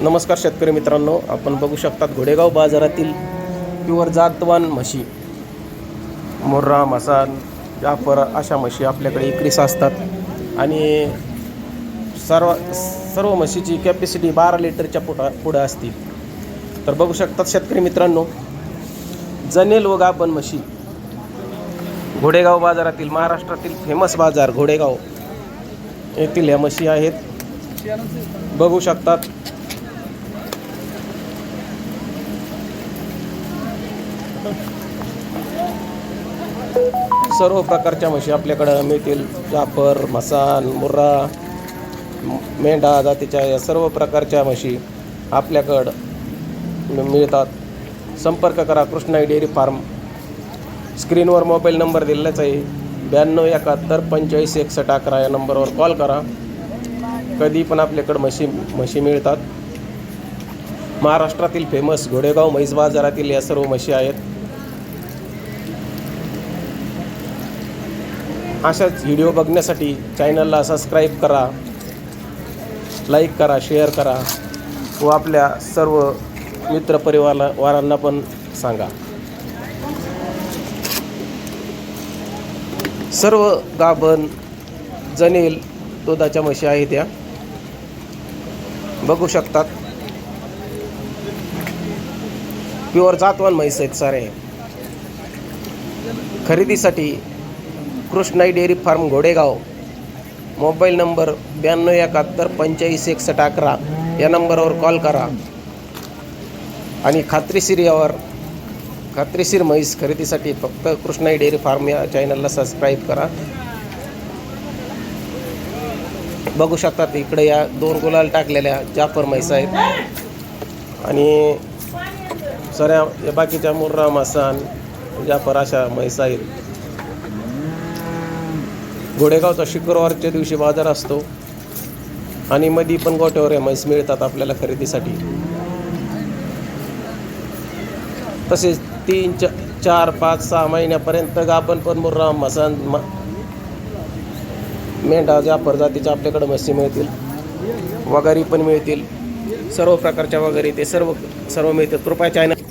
नमस्कार शेतकरी मित्रांनो आपण बघू शकतात घोडेगाव बाजारातील प्युअर जातवान म्हशी. मुर्रा मसान जाफर अशा म्हशी आपल्याकडे इकरीस असतात. आणि सर्व सर्व म्हशीची कॅपॅसिटी बारा लिटरच्या पुढा पुढं असतील तर बघू शकतात शेतकरी मित्रांनो जनेल व गाबन म्हशी. घोडेगाव बाजारातील महाराष्ट्रातील फेमस बाजार घोडेगाव येथील ह्या म्हशी आहेत. बघू शकतात. सर्व प्रकारच्या म्हशी आपल्याकडं मिळतील जाफर मसान मुर्रा मेंढा जातीच्या या सर्व प्रकारच्या म्हशी आपल्याकडं मिळतात. संपर्क करा कृष्णाई डेअरी फार्म. स्क्रीनवर मोबाईल नंबर दिलेलाच आहे. ब्याण्णव एकाहत्तर पंचेचाळीस एकसष्ट अकरा या नंबरवर कॉल करा. कधी पण आपल्याकडं म्हशी म्हशी मिळतात. महाराष्ट्रातील फेमस घोडेगाव म्हैस बाजारातील या सर्व म्हशी आहेत. अशाच व्हिडिओ बघण्यासाठी चॅनलला सबस्क्राईब करा लाईक करा शेअर करा व आपल्या सर्व मित्रपरिवारला वारांना पण सांगा. सर्व गाभण जनेल दुधाच्या म्हशी आहेत या. बघू शकतात. प्युअर जातवान म्हैस आहेत सारे. खरेदीसाठी कृष्णाई डेअरी फार्म घोडेगाव. मोबाईल नंबर ब्याण्णव एकाहत्तर पंचेचाळीस एकसष्ट अकरा. या नंबरवर कॉल करा. आणि खात्रीशीर यावर खात्रीशीर म्हैस खरेदीसाठी फक्त कृष्णाई डेअरी फार्म या चॅनलला सबस्क्राईब करा. बघू शकतात इकडे या दोन गुलाल टाकलेल्या जाफर म्हैस आहेत. आणि सऱ्या बाकीच्या मुर्रा मासान जाफर अशा म्हैस आहेत. घोडेगावचा शुक्रवारच्या दिवशी बाजार असतो आणि मधी पण गोट्यावर एम म्हैस मिळतात आपल्याला खरेदीसाठी. तसेच तीन च चार पाच सहा महिन्यापर्यंत गाभण पण मुर्रा मसान म मेंढा जाफर जातीच्या आपल्याकडे म्हशी मिळतील. वगारी पण मिळतील. सर्व प्रकारच्या वगैरे ते सर्व सर्व मिळतात कृपया चॅनल